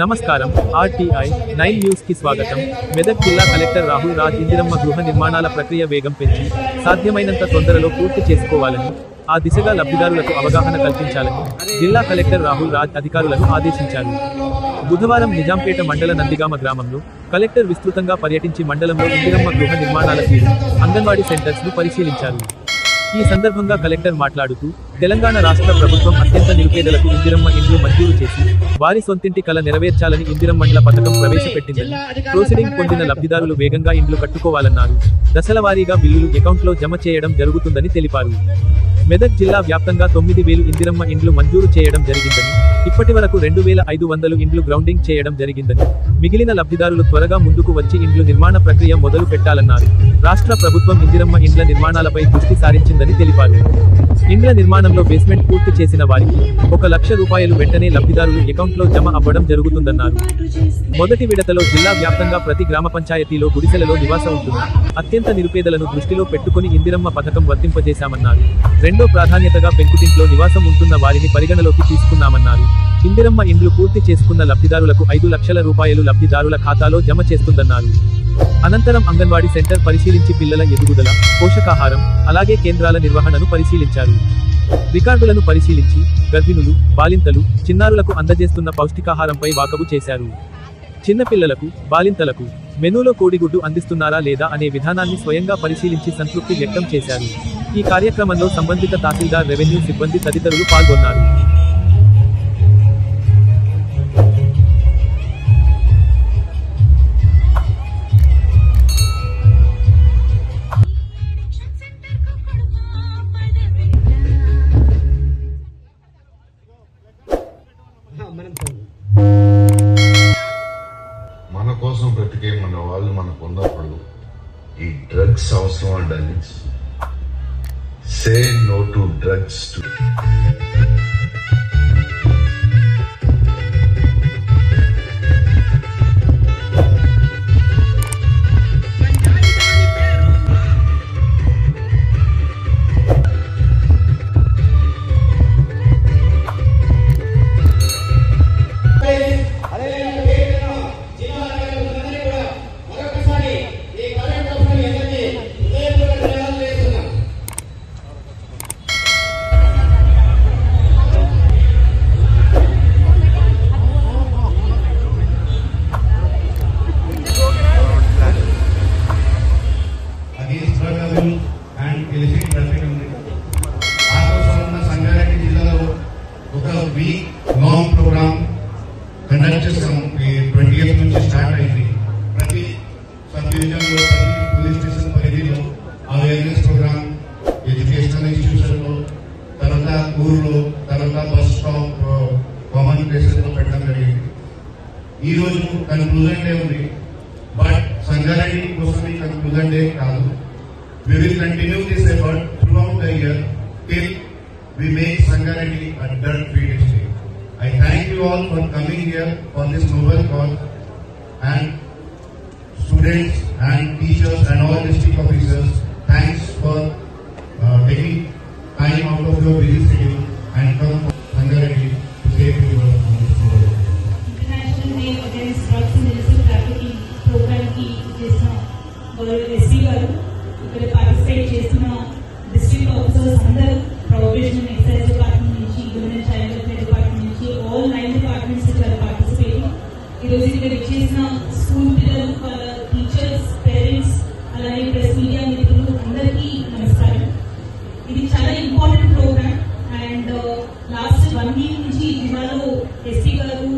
నమస్కారం. RTI nine న్యూస్కి స్వాగతం. మెదక్ జిల్లా కలెక్టర్ రాహుల్ రాజ్ ఇందిరమ్మ గృహ నిర్మాణాల ప్రక్రియ వేగం పెంచి సాధ్యమైనంత తొందరలో పూర్తి చేసుకోవాలని ఆ దిశగా లబ్ధిదారులకు అవగాహన కల్పించాలని జిల్లా కలెక్టర్ రాహుల్ రాజ్ అధికారులను ఆదేశించారు. బుధవారం నిజాంపేట మండల నందిగామ గ్రామంలో కలెక్టర్ విస్తృతంగా పర్యటించి మండలంలో ఇందిరమ్మ గృహ నిర్మాణాల తీరు అంగన్వాడీ సెంటర్స్ను పరిశీలించారు. ఈ సందర్భంగా కలెక్టర్ మాట్లాడుతూ తెలంగాణ రాష్ట్ర ప్రభుత్వం అత్యంత నిరుపేదలకు ఇందిరమ్మ ఇండ్లు మంజూరు చేసి వారి సొంతింటి కల నెరవేర్చాలని ఇందిరమ్మండ్ల పథకం ప్రవేశపెట్టిందని ప్రొసీడింగ్ పొందిన లబ్ధిదారులు వేగంగా ఇండ్లు కట్టుకోవాలన్నారు. దశల వారీగా బిల్లులు అకౌంట్లో జమ చేయడం జరుగుతుందని తెలిపారు. మెదక్ జిల్లా వ్యాప్తంగా తొమ్మిది వేలు ఇందిరమ్మ ఇండ్లు మంజూరు చేయడం జరిగిందని ఇప్పటి వరకు రెండు వేల ఐదు వందలు ఇండ్లు గ్రౌండింగ్ చేయడం జరిగిందని మిగిలిన లబ్ధిదారులు త్వరగా ముందుకు వచ్చి ఇండ్లు నిర్మాణ ప్రక్రియ మొదలు పెట్టాలన్నారు. రాష్ట్ర ప్రభుత్వం ఇందిరమ్మ ఇండ్ల నిర్మాణాలపై దృష్టి సారించిందని తెలిపారు. ఇండ్ల నిర్మాణంలో బేస్మెంట్ పూర్తి చేసిన వారికి ఒక లక్ష రూపాయలు వెంటనే లబ్ధిదారులు అకౌంట్లో జమ అవ్వడం జరుగుతుందన్నారు. మొదటి విడతలో జిల్లా వ్యాప్తంగా ప్రతి గ్రామ పంచాయతీలో గుడిసెలలో నివాసం ఉంటుంది. అత్యంత నిరుపేదలను దృష్టిలో పెట్టుకుని ఇందిరమ్మ పథకం వర్తింపజేశామన్నారు. రెండో ప్రాధాన్యతగా పెంకుటింట్లో నివాసం ఉంటున్న వారిని పరిగణలోకి తీసుకున్నామన్నారు. ఇందిరమ్మ ఇండ్లు పూర్తి చేసుకున్న లబ్ధిదారులకు ఐదు లక్షల రూపాయలు లబ్ధిదారుల ఖాతాలో జమ చేస్తుందన్నారు. అనంతరం అంగన్వాడీ సెంటర్ పరిశీలించి పిల్లల ఎదుగుదల పోషకాహారం అలాగే కేంద్రాల నిర్వహణను పరిశీలించారు. రికార్డులను పరిశీలించి గర్భిణులు బాలింతలు చిన్నారులకు అందజేస్తున్న పౌష్టికాహారంపై వాకబు చేశారు. చిన్నపిల్లలకు బాలింతలకు మెనూలో కోడిగుడ్డు అందిస్తున్నారా లేదా అనే విధానాన్ని స్వయంగా పరిశీలించి సంతృప్తి వ్యక్తం చేశారు. ఈ కార్యక్రమంలో సంబంధిత తహసీల్దార్ రెవెన్యూ సిబ్బంది తదితరులు పాల్గొన్నారు. వాళ్ళు ఈ డ్రగ్స్ అవసరం అండి. Say no to drugs to గెలిచి illicit ఉంది. ఆ కోసం మన సంగారెడ్డి జిల్లాలో ఒక వీక్ లాంగ్ ప్రోగ్రామ్ కండక్ట్ చేస్తాము ఈ ట్వంటీ ఇయర్స్ నుంచి స్టార్ట్ అయింది. ప్రతి సబ్ డివిజన్లో ప్రతి పోలీస్ స్టేషన్ పరిధిలో అవేర్నెస్ ప్రోగ్రామ్ ఎడ్యుకేషనల్ ఇన్స్టిట్యూషన్లో తర్వాత ఊర్లో తర్వాత బస్ స్టాప్ కామన్ ప్లేసెస్లో పెట్టడం జరిగింది. ఈరోజు కన్క్లూజన్ డే ఉంది. బట్ సంగారెడ్డి కోసం కన్క్లూజన్ డే కాదు. We will continue this effort throughout the year till we make Sangareddy a dirt free district. I thank you all for coming here for this noble cause and students and teachers and all district officers, thanks for uh, taking time out of your busy schedule ఈ ఇక్కడ school పిల్లలు వాళ్ళ teachers parents అలాగే press media మిత్రులు అందరికీ నమస్కారం. ఇది చాలా important program and last one week నుంచి జిల్లాలో ఎస్సీ గారు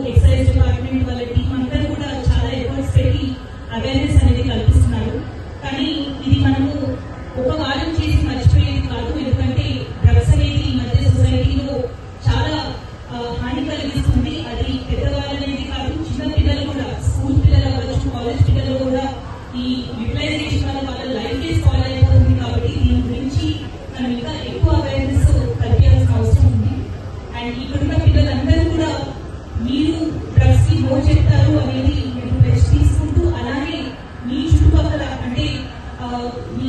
uh, we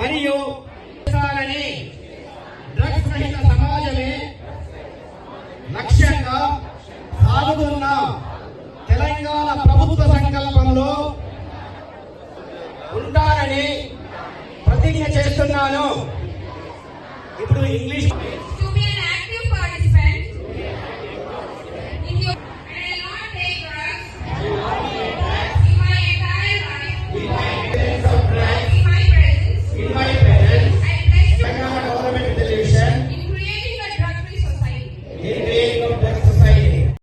మరియు డ్రగ్స్ రహిత సమాజమే లక్ష్యంగా సాగుతున్న తెలంగాణ ప్రభుత్వ సంకల్పంలో ఉంటానని ప్రతిజ్ఞ చేస్తున్నాను. ఇప్పుడు ఇంగ్లీష్